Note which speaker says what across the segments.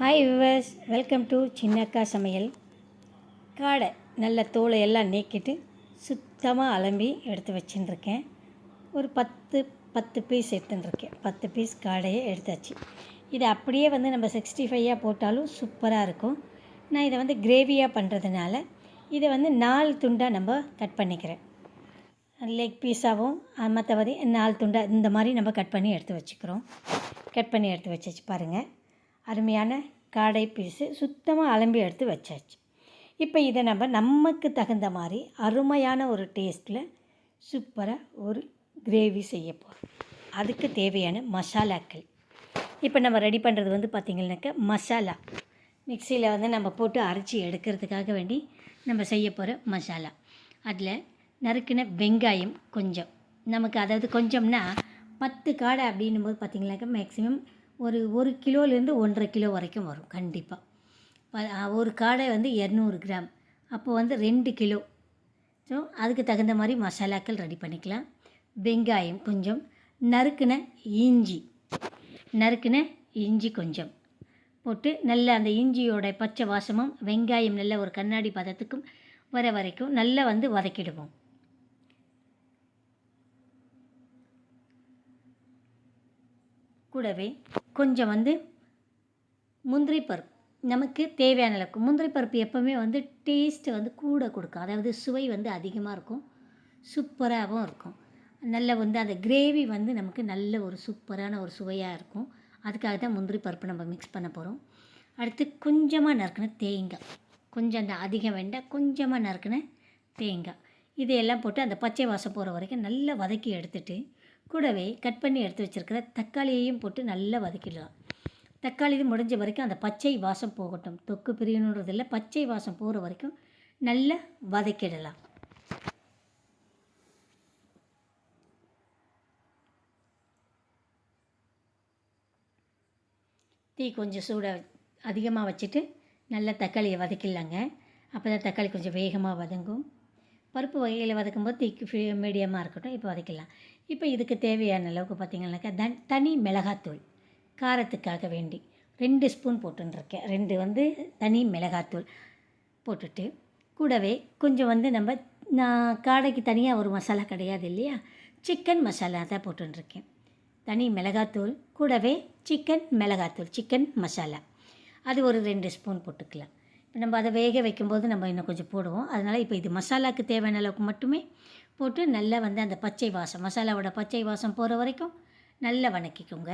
Speaker 1: Hi viewers welcome to Chinnakka Samayal காடை நல்ல தோலை எல்லாம் நீக்கிட்டு சுத்தமாக அலம்பி எடுத்து வச்சுட்டுருக்கேன் ஒரு பத்து பத்து பீஸ் எடுத்துட்டுருக்கேன் பத்து பீஸ் காடையை எடுத்தாச்சு. இதை அப்படியே வந்து நம்ம சிக்ஸ்டி ஃபைவாக போட்டாலும் சூப்பராக இருக்கும். நான் இதை வந்து கிரேவியாக பண்ணுறதுனால இதை வந்து நாலு துண்டாக நம்ம கட் பண்ணிக்கிறேன். லெக் பீஸாகவும் மற்றபடி நாலு துண்டாக இந்த மாதிரி நம்ம கட் பண்ணி எடுத்து வச்சுக்கிறோம். கட் பண்ணி எடுத்து வச்சு பாருங்கள் அருமையான காடை பீஸு சுத்தமாக அலம்பி எடுத்து வச்சாச்சு. இப்போ இதை நம்ம நமக்கு தகுந்த மாதிரி அருமையான ஒரு டேஸ்ட்டில் சூப்பராக ஒரு கிரேவி செய்ய போகிறோம் அதுக்கு தேவையான மசாலாக்கள். இப்போ நம்ம ரெடி பண்ணுறது வந்து பார்த்திங்கனாக்கா மசாலா. மிக்சியில் வந்து நம்ம போட்டு அரைச்சி எடுக்கிறதுக்காக வேண்டி நம்ம செய்ய போகிற மசாலா. அதில் நறுக்கின வெங்காயம் கொஞ்சம். நமக்கு அதாவது கொஞ்சம்னா பத்து காடை அப்படின்னும் போது பார்த்திங்கனாக்கா மேக்ஸிமம் ஒரு ஒரு கிலோலேருந்து ஒன்றரை கிலோ வரைக்கும் வரும் கண்டிப்பாக ஒரு காடை வந்து இரநூறு கிராம். அப்போ வந்து ரெண்டு கிலோ. ஸோ அதுக்கு தகுந்த மாதிரி மசாலாக்கள் ரெடி பண்ணிக்கலாம். வெங்காயம் கொஞ்சம் நறுக்கின இஞ்சி. நறுக்கின இஞ்சி கொஞ்சம். போட்டு நல்லா அந்த இஞ்சியோட பச்சை வாசமும் வெங்காயம் நல்ல ஒரு கண்ணாடி பதத்துக்கும் வர வரைக்கும் நல்லா வந்து வதக்கிடுவோம். கூடவே கொஞ்சம் வந்து முந்திரி பருப்பு. நமக்கு தேவையான அளவுக்கு. முந்திரி பருப்பு எப்போவுமே வந்து டேஸ்ட்டு வந்து கூட கொடுக்கும். அதாவது சுவை வந்து அதிகமாக இருக்கும். சூப்பராகவும் இருக்கும். நல்ல வந்து அந்த கிரேவி வந்து நமக்கு நல்ல ஒரு சூப்பரான ஒரு சுவையாக இருக்கும். அதுக்காக தான் முந்திரி பருப்பு நம்ம மிக்ஸ் பண்ண போகிறோம் அடுத்து கொஞ்சமாக நறுக்கின தேங்காய். கொஞ்சம் அந்த அதிகம் வேண்டாம். கொஞ்சமாக நறுக்கின தேங்காய். இதையெல்லாம் போட்டு அந்த பச்சை வாசம் போகிற வரைக்கும் நல்லா வதக்கி எடுத்துகிட்டு கூடவே கட் பண்ணி எடுத்து வச்சுருக்கிற தக்காளியையும் போட்டு நல்லா வதக்கிடலாம். தக்காளி இது முடிஞ்ச வரைக்கும் அந்த பச்சை வாசம் போகட்டும். தொக்கு பிரியணுன்றதில்ல பச்சை வாசம் போகிற வரைக்கும் நல்லா வதக்கிடலாம். தீ கொஞ்சம் சூடாக அதிகமாக வச்சுட்டு நல்லா தக்காளியை வதக்கிடலாங்க. அப்போ தான் தக்காளி கொஞ்சம் வேகமாக வதங்கும். பருப்பு வகையில் வதக்கும்போது தீக்கு மீடியமாக இருக்கட்டும் இப்போ வதக்கிடலாம். இப்போ இதுக்கு தேவையான அளவுக்கு பார்த்திங்கனாக்கா தன் தனி மிளகாத்தூள் காரத்துக்காக வேண்டி ரெண்டு ஸ்பூன் போட்டுருக்கேன் ரெண்டு வந்து தனி மிளகாத்தூள் போட்டுட்டு கூடவே கொஞ்சம் வந்து நம்ம நான் காடைக்கு தனியாக ஒரு மசாலா கிடையாது இல்லையா? சிக்கன் மசாலா தான் போட்டுருக்கேன் தனி மிளகாத்தூள் கூடவே சிக்கன் மிளகாத்தூள் சிக்கன் மசாலா. அது ஒரு ரெண்டு ஸ்பூன் போட்டுக்கலாம். இப்போ நம்ம அதை வேக வைக்கும்போது நம்ம இன்னும் கொஞ்சம் போடுவோம். அதனால் இப்போ இது மசாலாவுக்கு தேவையான அளவுக்கு மட்டுமே போட்டு நல்லா வந்து அந்த பச்சை வாசம் மசாலாவோட பச்சை வாசம் போகிற வரைக்கும் நல்லா வணக்கிக்கோங்க.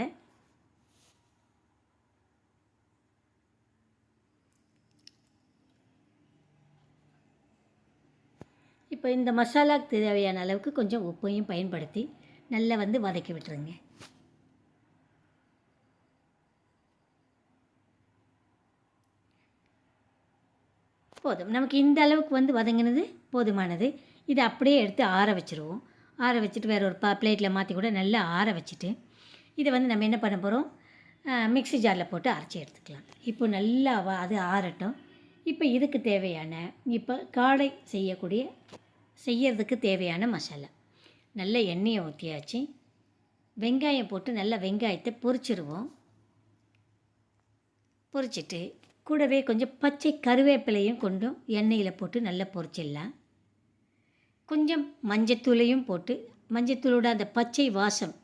Speaker 1: இப்போ இந்த மசாலாவுக்கு தேவையான அளவுக்கு கொஞ்சம் உப்பையும் பயன்படுத்தி நல்லா வந்து வதக்கி விட்டுருங்க. போதும். நமக்கு இந்த அளவுக்கு வந்து வதங்கினது போதுமானது. இதை அப்படியே எடுத்து ஆற வச்சுருவோம். ஆற வச்சுட்டு வேறு ஒரு பா பிளேட்டில் மாற்றி கூட நல்லா ஆற வச்சுட்டு இதை வந்து நம்ம என்ன பண்ண போகிறோம் மிக்ஸி ஜாரில் போட்டு அரைச்சி எடுத்துக்கலாம். இப்போ நல்லா அது ஆறட்டும். இப்போ இதுக்கு தேவையான இப்போ காடை செய்யக்கூடிய செய்யறதுக்கு தேவையான மசாலா. நல்ல எண்ணெயை ஊற்றியாச்சு வெங்காயம் போட்டு நல்லா வெங்காயத்தை பொரிச்சிடுவோம் பொரிச்சிட்டு கூடவே கொஞ்சம் பச்சை கருவேப்பிலையும் கொண்டும் எண்ணெயில் போட்டு நல்லா பொரிச்சிடலாம். கொஞ்சம் மஞ்சத்தூளையும் போட்டு மஞ்சத்தூளோட அந்த பச்சை வாசம்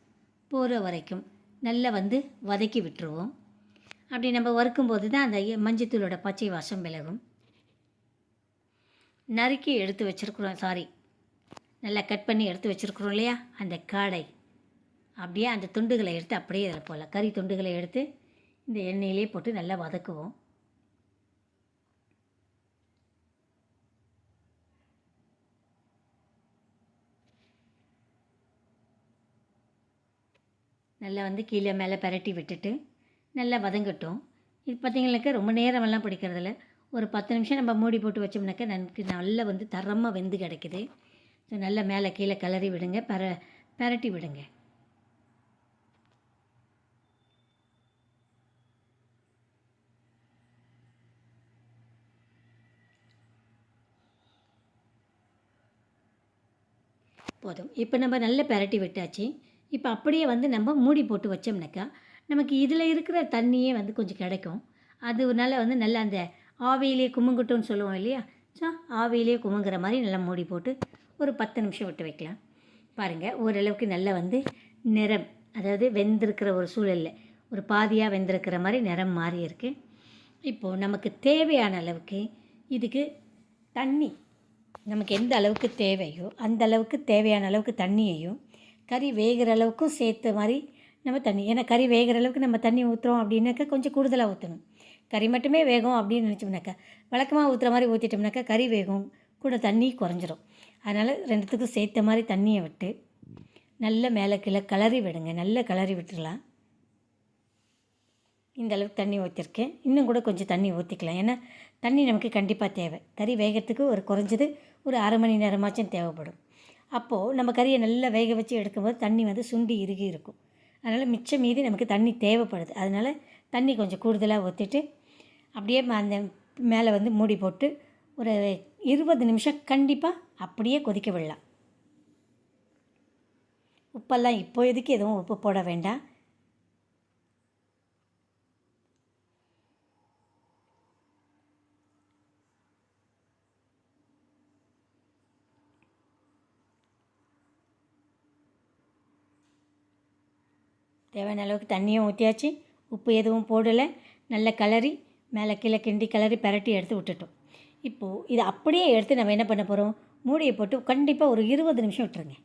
Speaker 1: போகிற வரைக்கும் நல்லா வந்து வதக்கி விட்டுருவோம். அப்படி நம்ம வறுக்கும்போது தான் அந்த மஞ்சத்தூளோட பச்சை வாசம் விலகும். நறுக்கி எடுத்து வச்சுருக்குறோம் சாரி நல்லா கட் பண்ணி எடுத்து வச்சுருக்குறோம் இல்லையா? அந்த காடை. அப்படியே அந்த துண்டுகளை எடுத்து அப்படியே இதில் போடலாம். கறி துண்டுகளை எடுத்து இந்த எண்ணெயிலே போட்டு நல்லா வதக்குவோம். நல்லா வந்து கீழே மேலே பெரட்டி விட்டுட்டு நல்லா வதங்கட்டும். இது பார்த்திங்கனாக்கா ரொம்ப நேரமெல்லாம் பிடிக்கிறதில்ல. ஒரு பத்து நிமிஷம் நம்ம மூடி போட்டு வச்சோம்னாக்கா நமக்கு நல்லா வந்து தரமாக வெந்து கிடைக்குது. ஸோ நல்லா மேலே கீழே கிளறி விடுங்க. பர பரட்டி விடுங்க. போதும். இப்போ நம்ம நல்லா பெரட்டி விட்டாச்சு. இப்போ அப்படியே வந்து நம்ம மூடி போட்டு வச்சோம்னாக்கா நமக்கு இதில் இருக்கிற தண்ணியே வந்து கொஞ்சம் கிடைக்கும். அதனால வந்து நல்லா அந்த ஆவியிலே குமுங்கட்டும்னு சொல்லுவோம் இல்லையா? ஸோ ஆவியிலே குமுங்குற மாதிரி நல்லா மூடி போட்டு ஒரு பத்து நிமிஷம் விட்டு வைக்கலாம். பாருங்கள் ஓரளவுக்கு நல்லா வந்து நிறம் அதாவது வெந்திருக்கிற ஒரு சூழலில் ஒரு பாதியாக வெந்திருக்கிற மாதிரி நிறம் மாறி இருக்குது இப்போது நமக்கு தேவையான அளவுக்கு இதுக்கு தண்ணி நமக்கு எந்த அளவுக்கு தேவையோ அந்த அளவுக்கு தேவையான அளவுக்கு தண்ணியையும் கறி வேகிற அளவுக்கும் சேர்த்த மாதிரி நம்ம தண்ணி. ஏன்னா கறி வேகிற அளவுக்கு நம்ம தண்ணி ஊற்றுறோம் அப்படின்னாக்கா கொஞ்சம் கூடுதலாக ஊற்றணும் கறி மட்டுமே வேகும் அப்படின்னு நினச்சோம்னாக்கா வழக்கமாக ஊற்றுற மாதிரி ஊற்றிட்டோம்னாக்கா கறி வேகும் கூட தண்ணி குறைஞ்சிரும். அதனால் ரெண்டுத்துக்கும் சேர்த்த மாதிரி தண்ணியை விட்டு நல்ல மேலே கீழே கலரி விடுங்க. நல்ல கலரி விட்டுடலாம். இந்த அளவுக்கு தண்ணி ஊற்றிருக்கேன் இன்னும் கூட கொஞ்சம் தண்ணி ஊற்றிக்கலாம் ஏன்னா தண்ணி நமக்கு கண்டிப்பாக தேவை. கறி வேகிறதுக்கு ஒரு குறைஞ்சது ஒரு அரை மணி நேரமாச்சும் தேவைப்படும். அப்போது நம்ம கறியை நல்லா வேக வச்சு எடுக்கும்போது தண்ணி வந்து சுண்டி இறுகி இருக்கும். அதனால் மிச்சம் மீதி நமக்கு தண்ணி தேவைப்படுது. அதனால் தண்ணி கொஞ்சம் கூடுதலாக ஊற்றிட்டு அப்படியே அந்த மேலே வந்து மூடி போட்டு ஒரு இருபது நிமிஷம் கண்டிப்பாக அப்படியே கொதிக்க விடலாம். உப்பெல்லாம் இப்போ எதுக்கு எதுவும் உப்பு போட வேண்டாம். தேவையான அளவுக்கு தண்ணியும் ஊற்றியாச்சு உப்பு எதுவும் போடலை. நல்ல கலரி மேலே கீழே கிண்டி கலரி பரட்டி எடுத்து விட்டுட்டோம். இப்போது இதை அப்படியே எடுத்து நம்ம என்ன பண்ண போகிறோம் மூடியை போட்டு கண்டிப்பாக ஒரு இருபது நிமிஷம் விட்டுருங்க.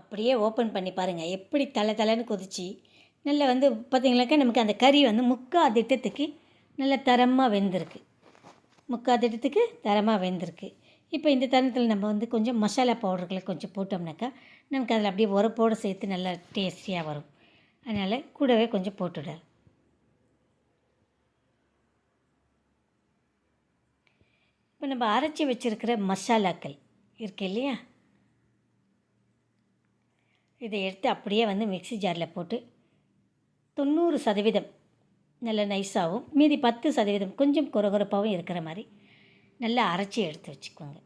Speaker 1: அப்படியே ஓப்பன் பண்ணி பாருங்கள் எப்படி தலை தலைன்னு கொதிச்சு நல்லா வந்து பார்த்தீங்களாக்கா நமக்கு அந்த கறி வந்து முக்கா திட்டத்துக்கு நல்ல தரமாக வெந்திருக்கு. முக்கா திட்டத்துக்கு தரமாக வெந்திருக்கு. இப்போ இந்த தருணத்தில் நம்ம வந்து கொஞ்சம் மசாலா பவுடர்களை கொஞ்சம் போட்டோம்னாக்கா நமக்கு அதில் அப்படியே உரப்போடு சேர்த்து நல்லா டேஸ்டியாக வரும். அதனால் கூடவே கொஞ்சம் போட்டுவிட இப்போ நம்ம அரைச்சி வச்சுருக்கிற மசாலாக்கள் இருக்கு இல்லையா? இதை எடுத்து அப்படியே வந்து மிக்ஸி ஜாரில் போட்டு தொண்ணூறு சதவீதம். நல்ல நைஸாகவும் மீதி பத்து சதவீதம் கொஞ்சம் குறகுறப்பாகவும் இருக்கிற மாதிரி நல்லா அரைச்சி எடுத்து வச்சுக்கோங்க.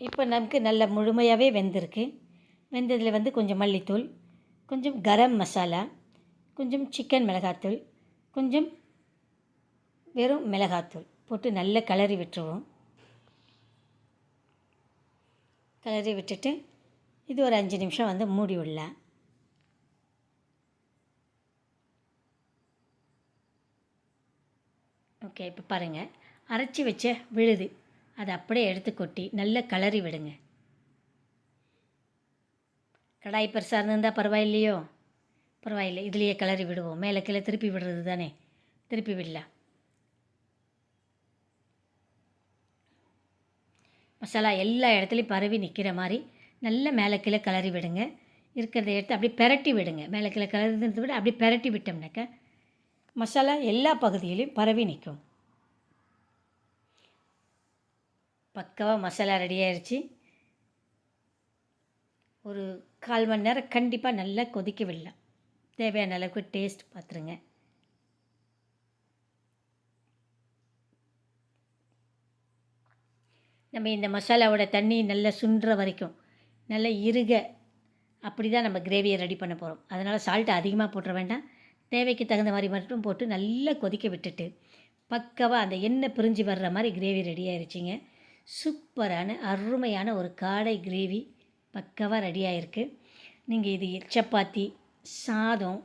Speaker 1: இப்போ நமக்கு நல்ல முழுமையாகவே வெந்திருக்கு. வெந்ததில் வந்து கொஞ்சம் மல்லித்தூள் கொஞ்சம் கரம் மசாலா கொஞ்சம் சிக்கன் மிளகாத்தூள் கொஞ்சம் வெறும் மிளகாத்தூள் போட்டு நல்லா கிளறி விட்டுருவோம். கிளறி விட்டுட்டு இது ஒரு அஞ்சு நிமிஷம் வந்து மூடி விடலாம் ஓகே இப்போ பாருங்கள் அரைச்சி வச்ச விழுது. அதை அப்படியே எடுத்து கொட்டி நல்லா கிளறி விடுங்க. கடாய் பெருசாக இருந்திருந்தால் பரவாயில்லையோ? பரவாயில்லை. இதுலேயே கிளறி விடுவோம். மேலே கீழே திருப்பி விடுறது தானே? திருப்பி விடலாம் மசாலா எல்லா இடத்துலையும் பரவி நிற்கிற மாதிரி நல்ல மேலே கீழே கிளறி விடுங்க. இருக்கிறத எடுத்து அப்படியே பெரட்டி விடுங்க. மேலே கீழே கிளறதை விட அப்படியே பெரட்டி விட்டோம்னாக்கா மசாலா எல்லா பகுதியிலையும் பரவி நிற்கும். பக்காவாக மசாலா ரெடி ஆயிடுச்சு ஒரு கால் மணி நேரம் கண்டிப்பாக நல்லா கொதிக்க விடலாம். தேவையான அளவுக்கு டேஸ்ட் பார்த்துருங்க நம்ம இந்த மசாலாவோட தண்ணி நல்லா சுண்டுற வரைக்கும் நல்லா இருக. அப்படி தான் நம்ம கிரேவியை ரெடி பண்ண போகிறோம் அதனால் சால்ட்டு அதிகமாக போட்டுற வேண்டாம். தேவைக்கு தகுந்த மாதிரி மட்டும் போட்டு நல்லா கொதிக்க விட்டுட்டு பக்கவாக அந்த எண்ணெய் பிரிஞ்சு வர்ற மாதிரி கிரேவி ரெடி ஆயிடுச்சிங்க சூப்பரான அருமையான ஒரு காடை கிரேவி பக்கவாக ரெடி ஆகிருக்கு நீங்கள் இது சப்பாத்தி சாதம்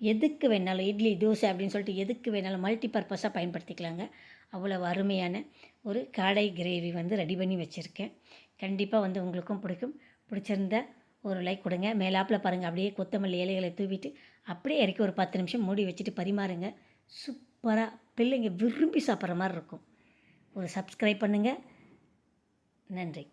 Speaker 1: எதுக்கு வேணாலும் இட்லி தோசை அப்படின்னு சொல்லிட்டு எதுக்கு வேணாலும் மல்டி பர்பஸாக பயன்படுத்திக்கலாங்க. அவ்வளோ அருமையான ஒரு காடை கிரேவி வந்து ரெடி பண்ணி வச்சுருக்கேன். கண்டிப்பாக வந்து உங்களுக்கும் பிடிக்கும். பிடிச்சிருந்தா ஒரு லைக் கொடுங்க. மேலாப்பில் பாருங்கள் அப்படியே கொத்தமல்லி இலைகளை தூவிட்டு அப்படியே இறக்கி ஒரு பத்து நிமிஷம் மூடி வச்சுட்டு பரிமாறுங்க. சூப்பராக பிள்ளைங்க விரும்பி சாப்பிட்ற மாதிரி இருக்கும். ஒரு சப்ஸ்கிரைப் பண்ணுங்கள் நன்றி.